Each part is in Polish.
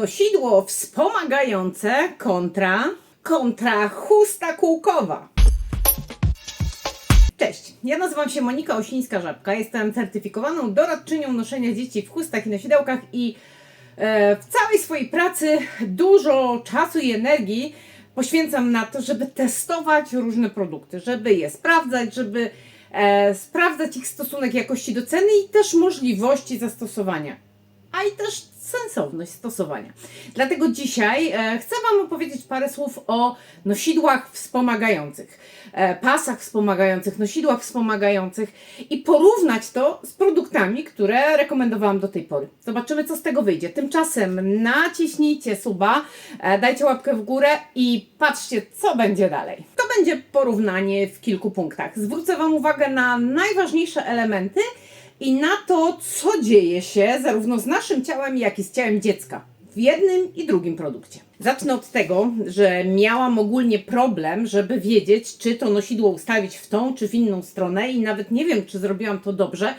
Nosidło wspomagające kontra kontra chusta kółkowa. Cześć, ja nazywam się Monika Osińska-Żabka, jestem certyfikowaną doradczynią noszenia dzieci w chustach i nosidełkach i e, w całej swojej pracy dużo czasu i energii poświęcam na to, żeby testować różne produkty, żeby je sprawdzać, żeby e, sprawdzać ich stosunek jakości do ceny i też możliwości zastosowania a i też sensowność stosowania. Dlatego dzisiaj e, chcę Wam opowiedzieć parę słów o nosidłach wspomagających, e, pasach wspomagających, nosidłach wspomagających i porównać to z produktami, które rekomendowałam do tej pory. Zobaczymy, co z tego wyjdzie. Tymczasem naciśnijcie suba, e, dajcie łapkę w górę i patrzcie, co będzie dalej. To będzie porównanie w kilku punktach. Zwrócę Wam uwagę na najważniejsze elementy i na to, co dzieje się zarówno z naszym ciałem, jak i z ciałem dziecka w jednym i drugim produkcie. Zacznę od tego, że miałam ogólnie problem, żeby wiedzieć, czy to nosidło ustawić w tą czy w inną stronę, i nawet nie wiem, czy zrobiłam to dobrze,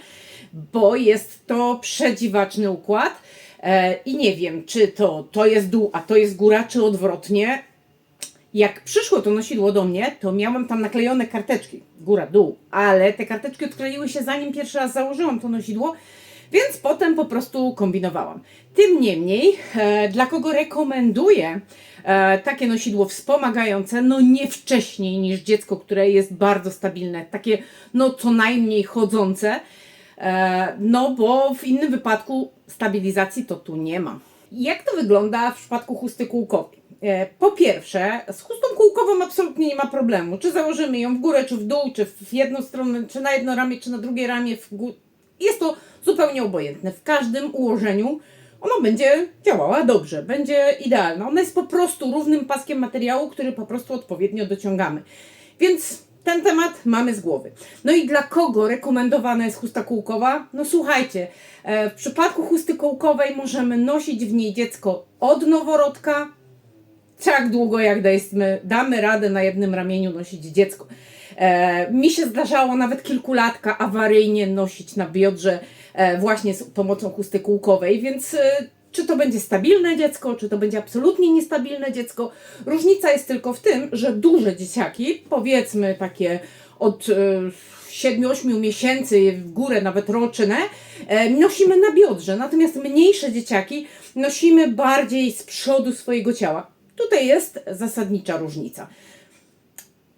bo jest to przedziwaczny układ. E, I nie wiem, czy to, to jest dół, a to jest góra, czy odwrotnie jak przyszło to nosidło do mnie, to miałam tam naklejone karteczki, góra, dół, ale te karteczki odkleiły się zanim pierwszy raz założyłam to nosidło, więc potem po prostu kombinowałam. Tym niemniej, e, dla kogo rekomenduję e, takie nosidło wspomagające, no nie wcześniej niż dziecko, które jest bardzo stabilne, takie no co najmniej chodzące, e, no bo w innym wypadku stabilizacji to tu nie ma. Jak to wygląda w przypadku chusty kółkowej? E, Po pierwsze, z chustą kółkową absolutnie nie ma problemu. Czy założymy ją w górę, czy w dół, czy w jedną stronę, czy na jedno ramię, czy na drugie ramię. Jest to zupełnie obojętne. W każdym ułożeniu ona będzie działała dobrze, będzie idealna. Ona jest po prostu równym paskiem materiału, który po prostu odpowiednio dociągamy. Więc ten temat mamy z głowy. No i dla kogo rekomendowana jest chusta kółkowa? No słuchajcie, e, w przypadku chusty kółkowej możemy nosić w niej dziecko od noworodka tak długo, jak dajmy, damy radę na jednym ramieniu nosić dziecko. E, mi się zdarzało nawet kilkulatka awaryjnie nosić na biodrze e, właśnie z pomocą chusty kółkowej, więc e, czy to będzie stabilne dziecko, czy to będzie absolutnie niestabilne dziecko. Różnica jest tylko w tym, że duże dzieciaki, powiedzmy takie od e, 7-8 miesięcy w górę, nawet roczne, e, nosimy na biodrze, natomiast mniejsze dzieciaki nosimy bardziej z przodu swojego ciała. Tutaj jest zasadnicza różnica.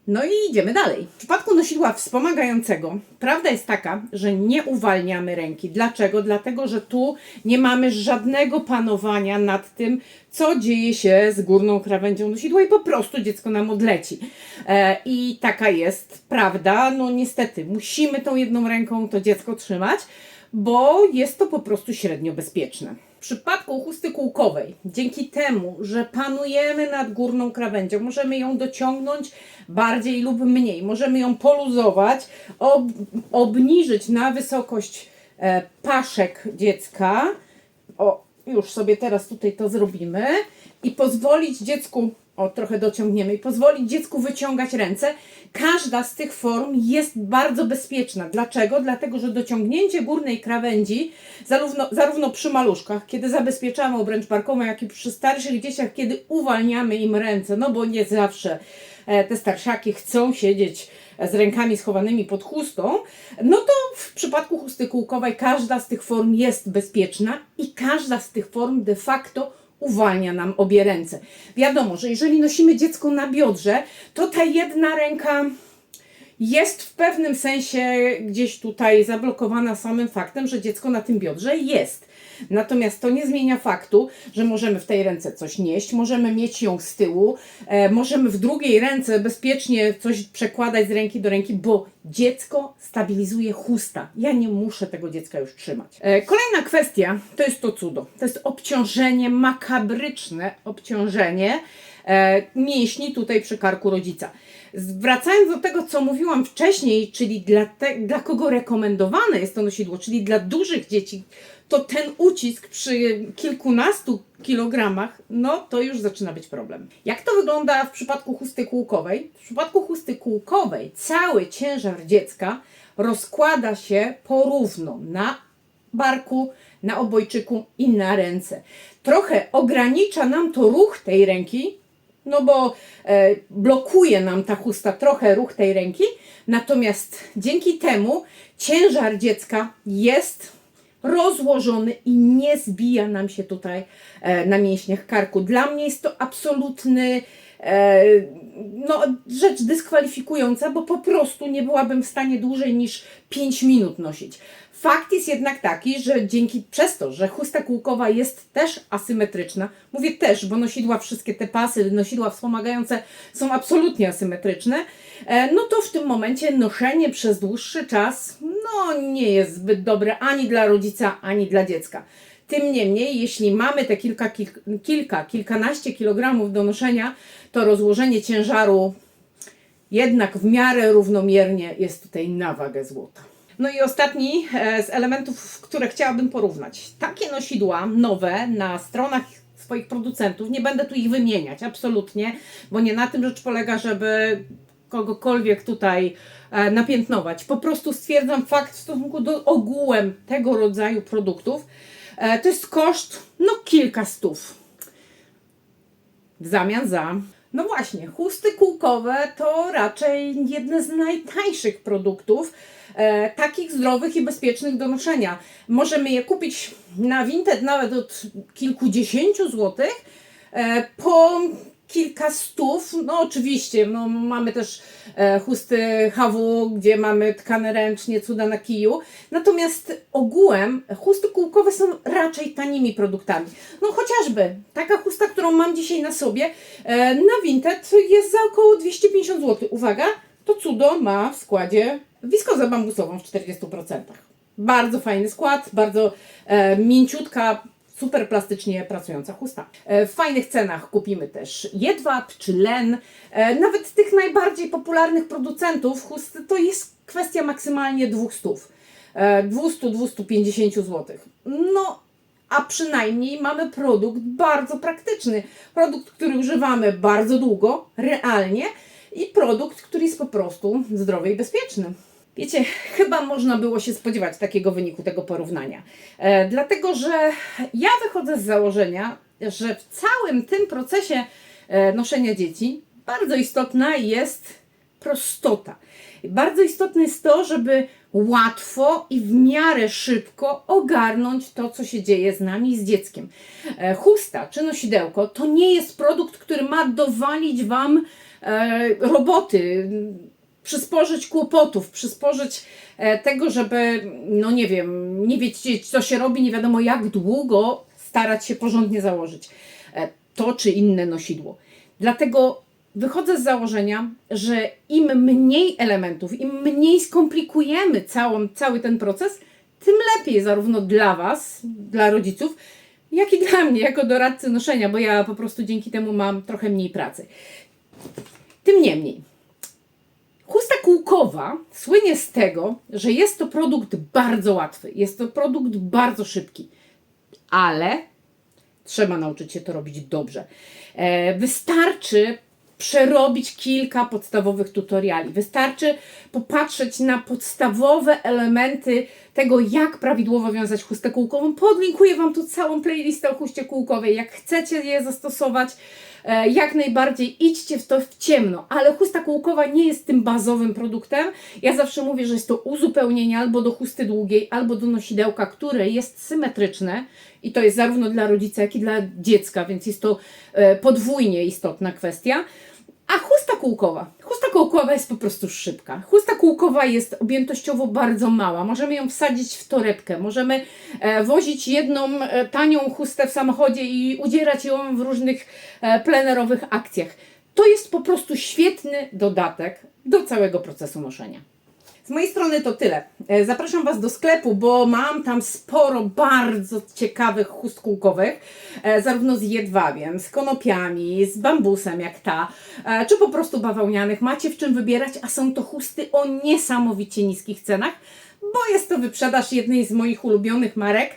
No i idziemy dalej. W przypadku nosidła wspomagającego prawda jest taka, że nie uwalniamy ręki. Dlaczego? Dlatego, że tu nie mamy żadnego panowania nad tym, co dzieje się z górną krawędzią nosidła i po prostu dziecko nam odleci. E, I taka jest prawda. No niestety, musimy tą jedną ręką to dziecko trzymać, bo jest to po prostu średnio bezpieczne. W przypadku chusty kółkowej, dzięki temu, że panujemy nad górną krawędzią, możemy ją dociągnąć bardziej lub mniej, możemy ją poluzować, ob, obniżyć na wysokość e, paszek dziecka. O, już sobie teraz tutaj to zrobimy i pozwolić dziecku, o trochę dociągniemy, i pozwolić dziecku wyciągać ręce. Każda z tych form jest bardzo bezpieczna. Dlaczego? Dlatego, że dociągnięcie górnej krawędzi, zarówno, zarówno przy maluszkach, kiedy zabezpieczamy obręcz barkową, jak i przy starszych dzieciach, kiedy uwalniamy im ręce, no bo nie zawsze e, te starszaki chcą siedzieć z rękami schowanymi pod chustą, no to w przypadku chusty kółkowej każda z tych form jest bezpieczna i każda z tych form de facto uwalnia nam obie ręce. Wiadomo, że jeżeli nosimy dziecko na biodrze, to ta jedna ręka jest w pewnym sensie gdzieś tutaj zablokowana samym faktem, że dziecko na tym biodrze jest. Natomiast to nie zmienia faktu, że możemy w tej ręce coś nieść, możemy mieć ją z tyłu, e, możemy w drugiej ręce bezpiecznie coś przekładać z ręki do ręki, bo dziecko stabilizuje chusta. Ja nie muszę tego dziecka już trzymać. E, kolejna kwestia to jest to cudo. To jest obciążenie, makabryczne obciążenie e, mięśni tutaj przy karku rodzica. Wracając do tego, co mówiłam wcześniej, czyli dla, te, dla kogo rekomendowane jest to nosidło, czyli dla dużych dzieci, to ten ucisk przy kilkunastu kilogramach, no to już zaczyna być problem. Jak to wygląda w przypadku chusty kółkowej? W przypadku chusty kółkowej cały ciężar dziecka rozkłada się porówno na barku, na obojczyku i na ręce. Trochę ogranicza nam to ruch tej ręki, no bo e, blokuje nam ta chusta trochę ruch tej ręki, natomiast dzięki temu ciężar dziecka jest rozłożony i nie zbija nam się tutaj e, na mięśniach karku. Dla mnie jest to absolutny no, rzecz dyskwalifikująca, bo po prostu nie byłabym w stanie dłużej niż 5 minut nosić. Fakt jest jednak taki, że dzięki przez to, że chusta kółkowa jest też asymetryczna, mówię też, bo nosidła, wszystkie te pasy, nosidła wspomagające są absolutnie asymetryczne, e, no to w tym momencie noszenie przez dłuższy czas no nie jest zbyt dobre ani dla rodzica, ani dla dziecka. Tym niemniej, jeśli mamy te kilka, kilka, kilka kilkanaście kilogramów do noszenia, to rozłożenie ciężaru jednak w miarę równomiernie jest tutaj na wagę złota. No i ostatni e, z elementów, które chciałabym porównać. Takie nosidła nowe na stronach swoich producentów, nie będę tu ich wymieniać, absolutnie, bo nie na tym rzecz polega, żeby kogokolwiek tutaj e, napiętnować. Po prostu stwierdzam fakt w stosunku do ogółem tego rodzaju produktów. E, to jest koszt, no kilka stów. W zamian za. No właśnie, chusty kółkowe to raczej jedne z najtańszych produktów, e, takich zdrowych i bezpiecznych do noszenia. Możemy je kupić na Vinted nawet od kilkudziesięciu złotych e, po kilka stów. No oczywiście, no, mamy też e, chusty HW, gdzie mamy tkane ręcznie, cuda na kiju. Natomiast ogółem chusty kółkowe są raczej tanimi produktami. No chociażby taka chusta, którą mam dzisiaj na sobie, e, na Vinted jest za około 250 zł. Uwaga, to cudo ma w składzie wiskozę bambusową w 40%. Bardzo fajny skład, bardzo e, mięciutka, super plastycznie pracująca chusta. E, W fajnych cenach kupimy też jedwab czy len. E, Nawet tych najbardziej popularnych producentów chust to jest kwestia maksymalnie 200. e, 200-250 zł. No, a przynajmniej mamy produkt bardzo praktyczny. Produkt, który używamy bardzo długo, realnie i produkt, który jest po prostu zdrowy i bezpieczny. Wiecie, chyba można było się spodziewać takiego wyniku tego porównania. E, dlatego, że ja wychodzę z założenia, że w całym tym procesie e, noszenia dzieci bardzo istotna jest prostota. Bardzo istotne jest to, żeby łatwo i w miarę szybko ogarnąć to, co się dzieje z nami, z dzieckiem. E, Chusta czy nosidełko to nie jest produkt, który ma dowalić Wam e, roboty, przysporzyć kłopotów, przysporzyć e, tego, żeby, no nie wiem, nie wiedzieć, co się robi, nie wiadomo jak długo starać się porządnie założyć e, to czy inne nosidło. Dlatego wychodzę z założenia, że im mniej elementów, im mniej skomplikujemy całą, cały ten proces, tym lepiej zarówno dla Was, dla rodziców, jak i dla mnie jako doradcy noszenia, bo ja po prostu dzięki temu mam trochę mniej pracy. Tym niemniej, Chusta kółkowa słynie z tego, że jest to produkt bardzo łatwy, jest to produkt bardzo szybki, ale trzeba nauczyć się to robić dobrze. E, wystarczy przerobić kilka podstawowych tutoriali. Wystarczy popatrzeć na podstawowe elementy tego, jak prawidłowo wiązać chustę kółkową. Podlinkuję Wam tu całą playlistę o chuście kółkowej. Jak chcecie je zastosować, jak najbardziej idźcie w to w ciemno, ale chusta kółkowa nie jest tym bazowym produktem. Ja zawsze mówię, że jest to uzupełnienie albo do chusty długiej, albo do nosidełka, które jest symetryczne i to jest zarówno dla rodzica, jak i dla dziecka, więc jest to e, podwójnie istotna kwestia. A chusta kółkowa. Chusta kółkowa jest po prostu szybka. Chusta kółkowa jest objętościowo bardzo mała. Możemy ją wsadzić w torebkę. Możemy e, wozić jedną e, tanią chustę w samochodzie i udzierać ją w różnych e, plenerowych akcjach. To jest po prostu świetny dodatek do całego procesu noszenia. Z mojej strony to tyle. E, Zapraszam Was do sklepu, bo mam tam sporo bardzo ciekawych chust kółkowych, e, zarówno z jedwabiem, z konopiami, z bambusem jak ta, e, czy po prostu bawełnianych. Macie w czym wybierać, a są to chusty o niesamowicie niskich cenach, bo jest to wyprzedaż jednej z moich ulubionych marek,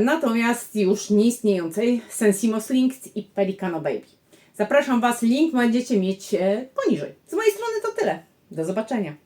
natomiast już nieistniejącej Sensimo Slings i Pelicano Baby. Zapraszam Was, link będziecie mieć poniżej. Z mojej strony to tyle. Do zobaczenia.